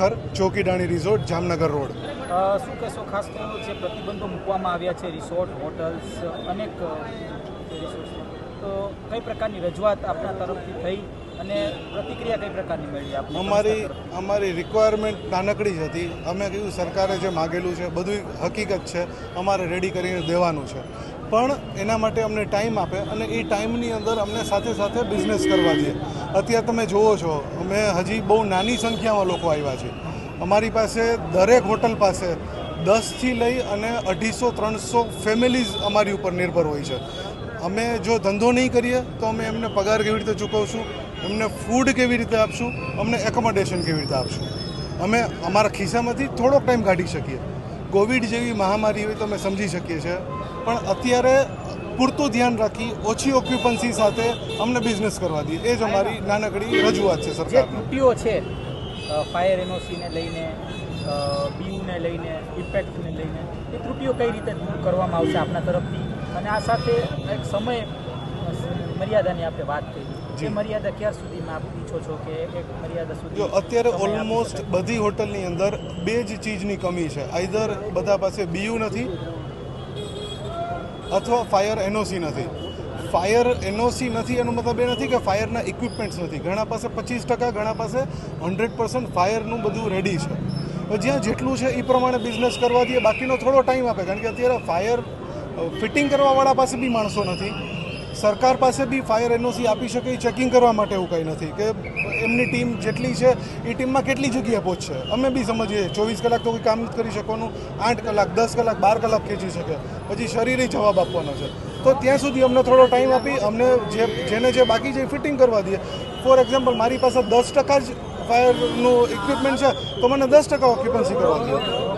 ચોકીડાણી resort Jamnagar road. શું કહેશો ખાસ તો જે પ્રતિબંધો મૂકવામાં આવ્યા છે રિસોર્ટ હોટલ્સ અનેક તો કઈ પ્રકારની રજૂઆત આપના તરફથી થઈ અને પ્રતિક્રિયા કઈ પ્રકારની મળી આપની અમારી અમારી રિક્વાયરમેન્ટ નાનકડી જ હતી. અમે કીધું સરકારે જે માગેલું છે બધું હકીકત છે અમારે રેડી કરીને દેવાનું છે. પણ એના માટે અમને ટાઈમ આપે અને એ ટાઈમની અંદર અમને સાથે સાથે બિઝનેસ કરવા દે. અત્યારે તમે જુઓ છો, અમે હજી બહુ નાની સંખ્યામાં લોકો આવ્યા છે. અમારી પાસે દરેક હોટલ પાસે દસથી લઈ અને અઢીસો, ત્રણસો ફેમિલીઝ અમારી ઉપર નિર્ભર હોય છે. અમે જો ધંધો નહીં કરીએ, તો અમે એમને પગાર કેવી રીતે ચૂકવશું, એમને ફૂડ કેવી રીતે આપશું, અમને એકોમોડેશન કેવી રીતે આપશું. અમે અમારા ખિસ્સામાંથી થોડોક ટાઈમ કાઢી શકીએ. કોવિડ જેવી મહામારી હોય તો અમે સમજી શકીએ છીએ. પણ અત્યારે પૂરતું ધ્યાન રાખી ઓછી ઓક્યુપન્સી સાથે અમને બિઝનેસ કરવા દઈએ. એ જ અમારી નાનકડી રજૂઆત છે સરકાર ત્રુટીઓ છે ફાયર એનઓસીને લઈને બીયુને લઈને ઇમ્પેક્ટને લઈને એ ત્રુટીઓ કઈ રીતે દૂર કરવામાં આવશે આપના તરફથી? અને આ સાથે એક સમય મર્યાદાની આપણે વાત કરી જે મર્યાદા ક્યાર સુધીમાં આપ ઈચ્છો છો કે એક મર્યાદા સુધી જો અત્યારે ઓલમોસ્ટ બધી હોટલની અંદર બે જ ચીજની કમી છે. આઈધર બધા પાસે બીયુ નથી અથવા ફાયર એનઓસી નથી. ફાયર એનઓસી નથી એનો મતલબ એ નથી કે ફાયરના ઇક્વિપમેન્ટ્સ નથી. ઘણા પાસે પચીસ ટકા ઘણા પાસે હંડ્રેડ પર્સન્ટ ફાયરનું બધું રેડી છે. જ્યાં જેટલું છે એ પ્રમાણે બિઝનેસ કરવા દઈએ. બાકીનો થોડો ટાઈમ આપે. કારણ કે અત્યારે ફાયર ફિટિંગ કરવાવાળા પાસે બી માણસો નથી. સરકાર પાસે બી ફાયર એનઓસી આપી શકે, એ ચેકિંગ કરવા માટે એવું કંઈ નથી કે એમની ટીમ જેટલી છે, એ ટીમમાં કેટલી જગ્યાએ પહોંચશે? અમે બી સમજીએ, ચોવીસ કલાક તો કોઈ કામ કરી શકવાનું, આઠ કલાક, દસ કલાક, બાર કલાક ખેંચી શકે, પછી શરીરે જવાબ આપવાનો છે. તો ત્યાં સુધી અમને થોડો ટાઈમ આપી, અમને જે, જેને જે બાકી છે ફિટિંગ કરવા દઈએ. ફોર એક્ઝામ્પલ મારી પાસે દસ ટકા જ ફાયરનું ઇક્વિપમેન્ટ છે, તો મને દસ ટકા ઓક્યુપન્સી કરવા દઈએ